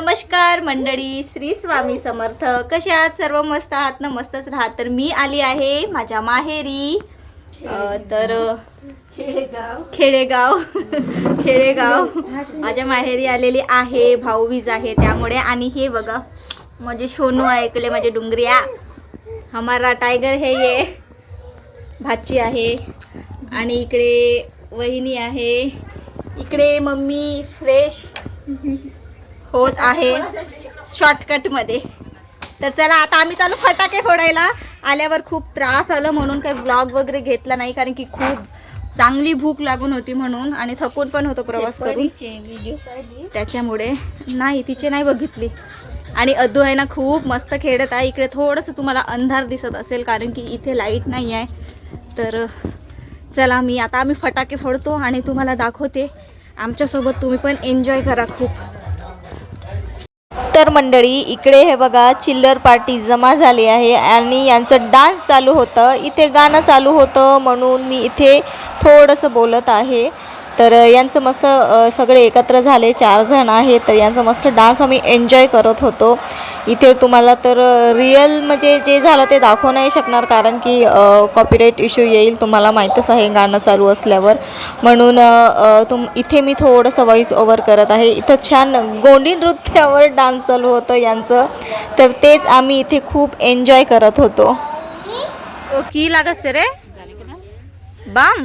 नमस्कार मंडळी श्री स्वामी समर्थ. कशा आहात सर्व? मस्त आहात? ना मस्तच राहत तर मी आली आहे माझ्या माहेरी. अ, तर खेडेगाव. खेडेगाव. माझ्या माहेरी आलेली आहे. भाऊबीज आहे त्यामुळे. आणि हे बघा माझे सोनू ऐकले माझे डुंगरिया. हमारा टायगर हे ये. भाची आहे. आणि इकडे वहिनी आहे. इकडे मम्मी फ्रेश. होत आहे शॉर्टकटमध्ये तर चला आता आम्ही चालू फटाके फोडायला. आल्यावर खूप त्रास आला म्हणून काही ब्लॉग वगैरे घेतला नाही कारण की खूप चांगली भूक लागून होती म्हणून आणि थकून पण होतो प्रवास करून. त्याच्यामुळे नाही तिचे नाही बघितली. आणि अद्दू आहे ना खूप मस्त खेळत आहे. इकडे थोडंसं तुम्हाला अंधार दिसत असेल कारण की इथे लाइट नाही आहे. तर चला मी आता आम्ही फटाके फोडतो आणि तुम्हाला दाखवते. आमच्यासोबत तुम्ही पण एन्जॉय करा खूप. तर मंडळी इकडे हे बघा चिल्लर पार्टी जमा झाली आहे आणि यांचं डान्स चालू होतं. इथे गाणं चालू होतं म्हणून मी इथे थोडंसं बोलत आहे. तर यांचं मस्त सगळे एकत्र झाले चार जण आहेत तर यांचं मस्त डान्स आम्ही एन्जॉय करत होतो. इथे तुम्हाला तर रिअल म्हणजे जे झालं ते दाखवू नाही शकणार कारण की कॉपीराईट इश्यू येईल तुम्हाला माहीतच आहे गाणं चालू असल्यावर. म्हणून तुम इथे मी थोडंसं व्हॉइस ओव्हर करत आहे. इथं छान गोंडी नृत्यावर डान्स चालू होतं यांचं. तर तेच आम्ही इथे खूप एन्जॉय करत होतो. की लागत रे? बाम.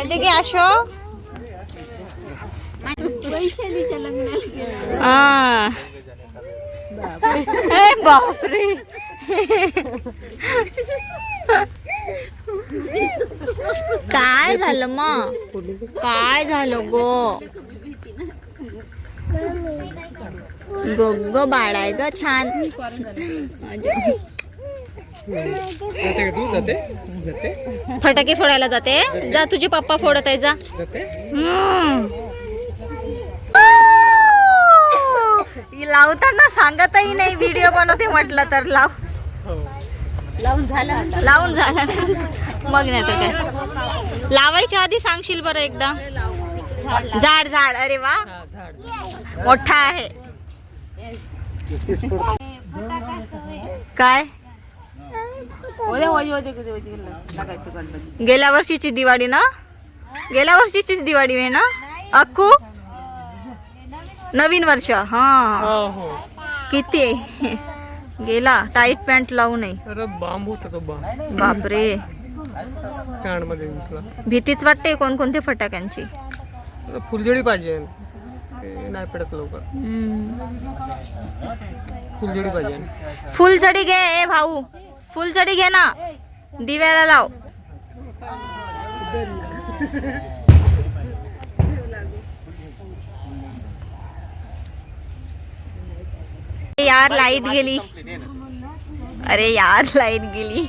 এদিকে আসো আহ। এ বাপরে काय झालं मग काय झालं गो गो गो बाळाय ग छान जाते का तू? जाते? जाते? फटाके फोडायला जाते. जा तुझे पप्पा फोडत आहे जा. जाते? हम्म. ही लावताना सांगतही नाही व्हिडिओ बनवते म्हटलं तर. लाव. लावून झालं लावून झालं मग नाही तर काय. लावायच्या आधी सांगशील बरं एकदा. झाड झाड. अरे वा. मोठा आहे. काय? गेल्या वर्षीची दिवाळी ना? गेल्या वर्षीचीच दिवाळी आहे ना? अक्कू? नवीन वर्ष हा. किती गेला टाईट पॅन्ट लावू नये. बापरे. भीतीच वाटते कोणकोणते फटाक्यांची. फुलझडी पाहिजे. नाही पडत लवकर. फुलझडी पाहिजे. फुलझडी घे ए भाऊ. फुलझडी घे ना. दिव्याला लाव. यार लाइट गेली. अरे यार लाइट गेली.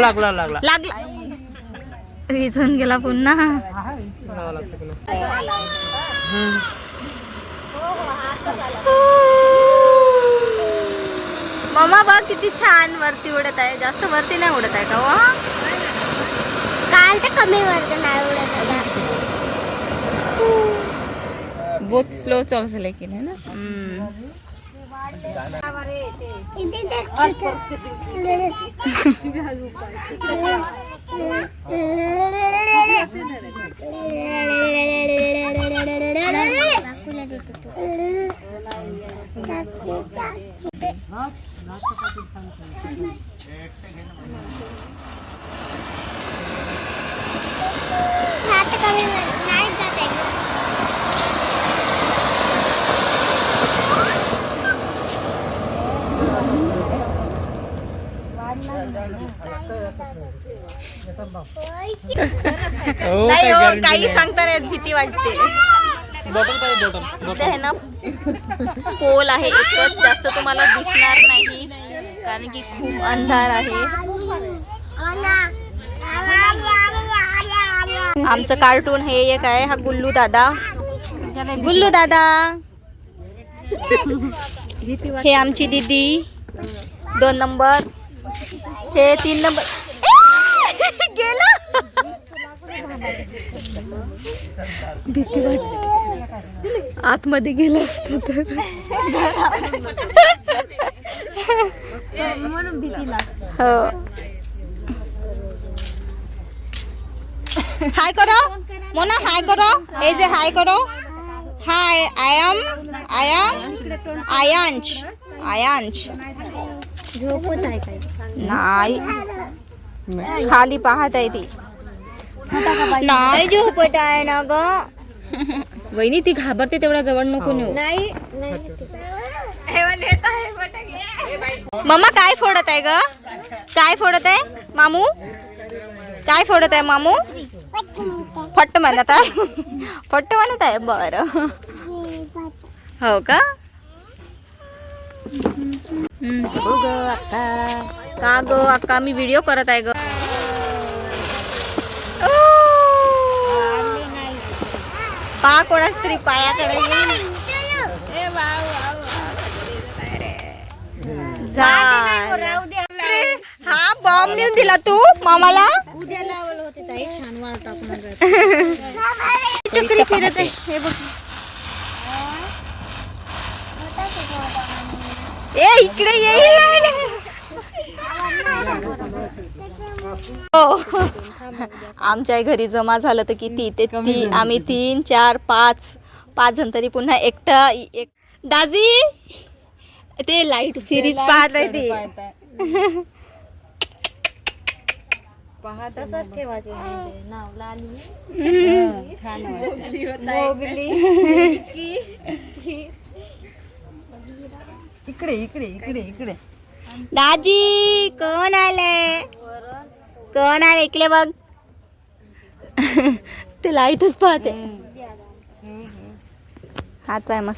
लागला लागला. लागला. विझून गेला पुन्हा. मम्मा बघ किती छान वरती उडत आहे. जास्त वरती नाही उडत आहे का वा काल तर कमी वर्ग नाही उडत होता. बहुत स्लो चालू लेकिन है ना? नाही जात आहे गं. हो नाही हो काही. सांगता नाही येत, भीती वाटते बॉटल पाहिजे बॉटल इथे आहे ना पोल आहे एकच जास्त तुम्हाला दिसणार नाही कारण की खूप अंधार आहे आमचं कार्टून हे एक आहे हा गुल्लू दादा. गुल्लू दादा. हे आमची दीदी. दोन नंबर. हे तीन नंबर. गेला. भीती वाटते आतमध्ये गेलं असतं तर. हो हाय करो मोना हाय करो ए जे हाय करो hi I am I am Aayansh Aayansh झोपत आहे काय नाही खाली पाहत आहे ती नाही झोपत आहे ना ग वहिनी ती घाबरते तेवढ्या जवळ नको नेऊ. नाही मम्मा काय फोडत आहे ग? काय फोडत आहे? मामू? काय फोडत आहे मामू? फट्ट म्हणत आहे फट्ट म्हणत आहे? बर. हो का? हो ग अक्का का ग अक्का मी व्हिडिओ करत आहे ग. पा कोणाच तरी पायाकडे जा. बॉम्ब नेऊन दिला तू मामाला? उद्या लावलं होते ताई छान वाटत चक्री फिरत आहे. हे बघ. ए इकडे येईल हो. आमच्या घरी जमा झालं तर किती? ते ती आम्ही तीन चार पाच. पाच जण तरी पुन्हा एकटा एक दाजी! ते लाइट सिरीज पाहत आहे ते. तसंच ठेवायचे नाव लाली. इकडे इकडे इकडे इकडे. दाजी कोण आले? कोण आले? इकडे बघ. ते लाईटच पाहते. हात पाय मस्त.